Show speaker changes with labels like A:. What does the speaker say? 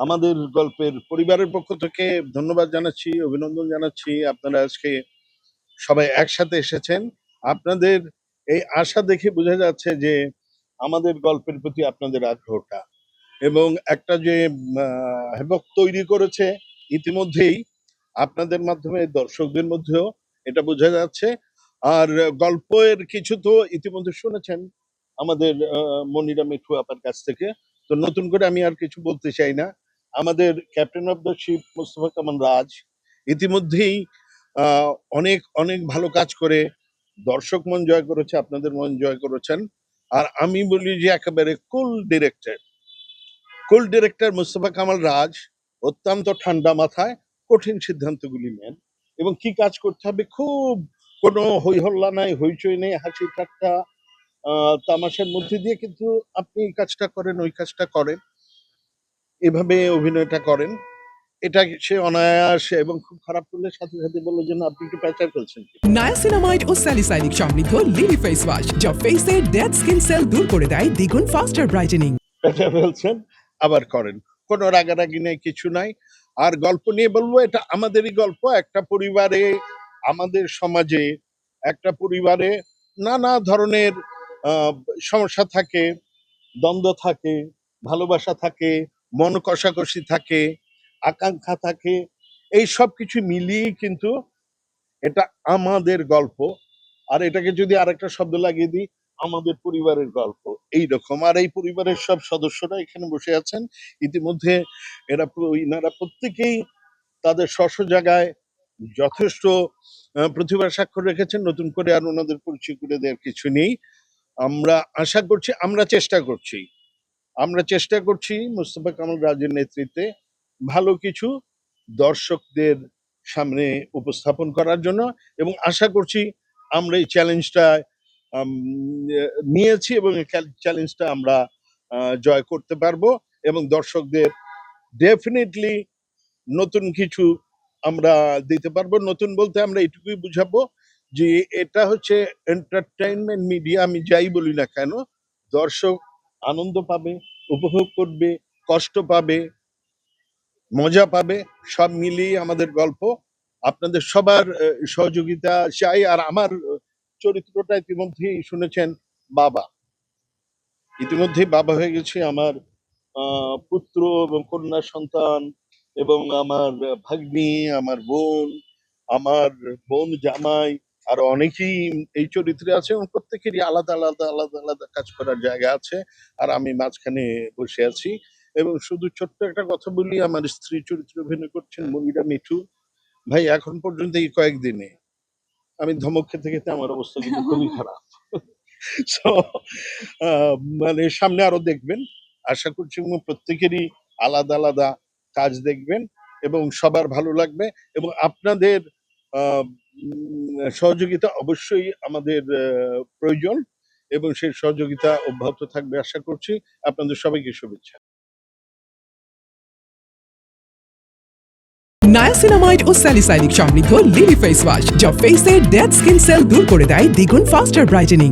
A: আমাদের গল্পের পরিবারের পক্ষ থেকে ধন্যবাদ জানাচ্ছি, অভিনন্দন জানাচ্ছি। আপনারা আজকে সবাই একসাথে এসেছেন। আপনাদের এই আশা দেখে বোঝা যাচ্ছে যে আমাদের গল্পের প্রতি আপনাদের আগ্রহটা এবং একটা যে হেবক তৈরি করেছে ইতিমধ্যেই আপনাদের মাধ্যমে, দর্শকদের মধ্যেও এটা বোঝা যাচ্ছে। আর গল্পের কিছু তো ইতিমধ্যে শুনেছেন আমাদের মনিরা মিঠু আপার কাছ থেকে। তো নতুন করে আমি আর কিছু বলতে চাই না। আমাদের captain of the ship Mostafa Kamal Raj ইতিমধ্যেই অনেক অনেক ভালো কাজ করে। দর্শক মন জয় করেছে, আপনাদের মন জয় করেছেন। আর আমি বলি যে একেবারে cool director cool director Mustafa Kamal Raj অত্যন্ত ঠান্ডা মাথায় কঠিন সিদ্ধান্তগুলি নেন এবং কি কাজ করতে হবে খুব কোনো হইহল্লা নাই হইচই নেই, হাসি ঠাট্টা তামাশার মধ্যে দিয়ে কিন্তু আপনি এই কাজটা করেন, ওই কাজটা করেন। এভাবে অভিনয়টা করেন। এটা সে অনায়াসে এবং খুব খারাপ করলে সাথে সাথে বলল যে আপনি একটু প্যাচার ফেলছেন কি?"
B: নায়াসিনামাইড ও স্যালিসাইনিক সমৃদ্ধ লিলি ফেস ওয়াশ যা ফেসের ডেড স্কিন সেল দূর করে দেয় দ্বিগুণ ফাস্টার ব্রাইটেনিং।
A: পেঁচায় ফেলছেন আবার করেন। কোনো রাগারাগি নেই কিছু নাই। আর গল্প নিয়ে বলব এটা আমাদেরই গল্প। একটা পরিবারে আমাদের সমাজে একটা পরিবারে নানা ধরনের আহ, সমস্যা থাকে দ্বন্দ্ব থাকে ভালোবাসা থাকে মন কষাকষি থাকে, আকাঙ্ক্ষা থাকে, এই সব কিছু মিলিয়েই কিন্তু এটা আমাদের গল্প। আর এটাকে যদি আরেকটা শব্দ লাগিয়ে দিই, আমাদের পরিবারের গল্প। এই রকম আর এই পরিবারের সব সদস্যরা এখানে বসে আছেন। ইতিমধ্যে এরা ইনারা প্রত্যেকেই তাদের স্ব জায়গায় যথেষ্ট প্রতিভার স্বাক্ষর রেখেছেন। নতুন করে আর ওনাদের পরিচয় করে দেওয়ার কিছু নেই। আমরা আশা করছি, আমরা চেষ্টা করছি। আমরা চেষ্টা করছি মুস্তফা কামাল রাজের নেতৃত্বে ভালো কিছু দর্শকদের সামনে উপস্থাপন করার জন্য এবং আশা করছি আমরা এই চ্যালেঞ্জটা নিয়েছি এবং চ্যালেঞ্জটা আমরা জয় করতে পারব এবং দর্শকদের ডেফিনেটলি নতুন কিছু আমরা দিতে পারব। নতুন বলতে আমরা এটুকুই বুঝাবো যে এটা হচ্ছে এন্টারটেইনমেন্ট মিডিয়া আমি যাই বলি না কেন, দর্শক আনন্দ পাবে, উপভোগ করবে, কষ্ট পাবে, মজা পাবে, সব মিলিয়ে আমাদের গল্প। আপনাদের সবার সহযোগিতা চাই আর আমার চরিত্রটা ইতিমধ্যেই শুনেছেন বাবা। ইতিমধ্যেই বাবা হয়ে গেছে আমার পুত্র এবং কন্যা সন্তান এবং আমার ভাগ্নি, আমার বোন আমার বোন জামাই আর অনেকেই এই চরিত্রে আছে এবং প্রত্যেকেরই আলাদা আলাদা আলাদা আলাদা কাজ করার জায়গা আছে। আর আমি মাঝখানে বসে আছি এবং শুধু ছোট্ট একটা কথা বলি আমার স্ত্রী চরিত্রে অভিনয় করছেন মনিরা মিঠু। ভাই এখন পর্যন্ত এই কয়েকদিনে আমি ধমক খেতে খেতে আমার অবস্থা কিন্তু খুবই খারাপ। মানে সামনে আরও দেখবেন। আশা করছি প্রত্যেকেরই আলাদা আলাদা কাজ দেখবেন এবং সবার ভালো লাগবে এবং আপনাদের সহযোগিতা অবশ্যই আমাদের প্রয়োজন এবং সেই সহযোগিতা অব্যাহত থাকবে আশা করছি। আপনাদের সবাইকে শুভেচ্ছা।
B: নায়াসিনামাইড ও স্যালিসাইনিক সমৃদ্ধ লিলি ফেস ওয়াশ, যা ফেসের ডেড স্কিন সেল দূর করে দেয় দ্বিগুণ ফাস্টার ব্রাইটেনিং